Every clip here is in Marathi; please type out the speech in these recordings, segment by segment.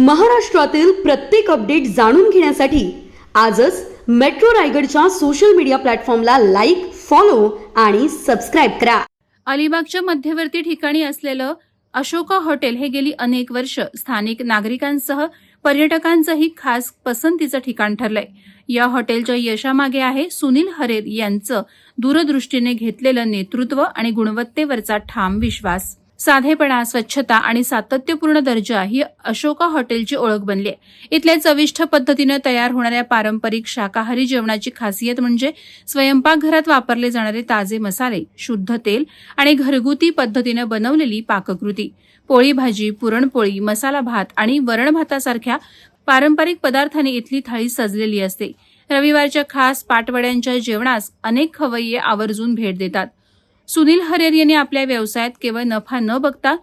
महाराष्ट्रातील प्रत्येक अपडेट जाणून घेण्यासाठी आजच मेट्रो रायगडच्या सोशल मीडिया प्लॅटफॉर्मला लाईक फॉलो आणि सबस्क्राईब करा. अलिबागच्या मध्यवर्ती ठिकाणी असलेलं अशोका हॉटेल हे गेली अनेक वर्ष स्थानिक नागरिकांसह पर्यटकांचंही खास पसंतीचं ठिकाण ठरलंय. या हॉटेलच्या यशामागे आहे सुनील हरेर यांचं दूरदृष्टीने घेतलेलं नेतृत्व आणि गुणवत्तेवरचा ठाम विश्वास. साधेपणा स्वच्छता आणि सातत्यपूर्ण दर्जा ही अशोका हॉटेलची ओळख बनली आहे. इथल्या चविष्ट पद्धतीनं तयार होणाऱ्या पारंपरिक शाकाहारी जेवणाची खासियत म्हणजे स्वयंपाकघरात वापरले जाणारे ताजे मसाले शुद्ध तेल आणि घरगुती पद्धतीनं बनवलेली पाककृती. पोळी भाजी पुरणपोळी मसाला भात आणि वरण भातासारख्या पारंपरिक पदार्थांनी इथली थाळी सजलेली असते. रविवारच्या खास पाटवड्यांच्या जेवणास अनेक खवय्ये आवर्जून भेट देतात. सुनील हरेर यांनी आपल्या व्यवसायात केवळ नफा न बघता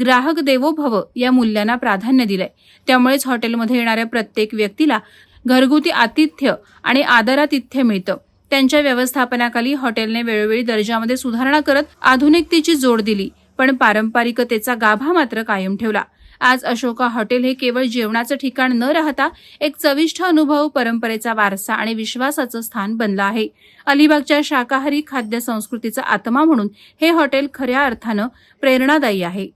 ग्राहक देवो भव या मूल्यांना प्राधान्य दिलंय. त्यामुळेच हॉटेलमध्ये येणाऱ्या प्रत्येक व्यक्तीला घरगुती आतिथ्य आणि आदरातिथ्य मिळतं. त्यांच्या व्यवस्थापनाखाली हॉटेलने वेळोवेळी दर्जामध्ये सुधारणा करत आधुनिकतेची जोड दिली पण पारंपरिकतेचा गाभा मात्र कायम ठेवला. आज अशोका हॉटेल हे केवळ जेवणाचं ठिकाण न राहता एक चविष्ट अनुभव परंपरेचा वारसा आणि विश्वासाचं स्थान बनलं आहे. अलिबागच्या शाकाहारी खाद्य संस्कृतीचा आत्मा म्हणून हे हॉटेल खऱ्या अर्थानं प्रेरणादायी आहे.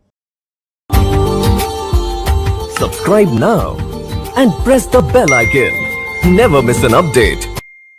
Subscribe now and press the bell icon never miss an update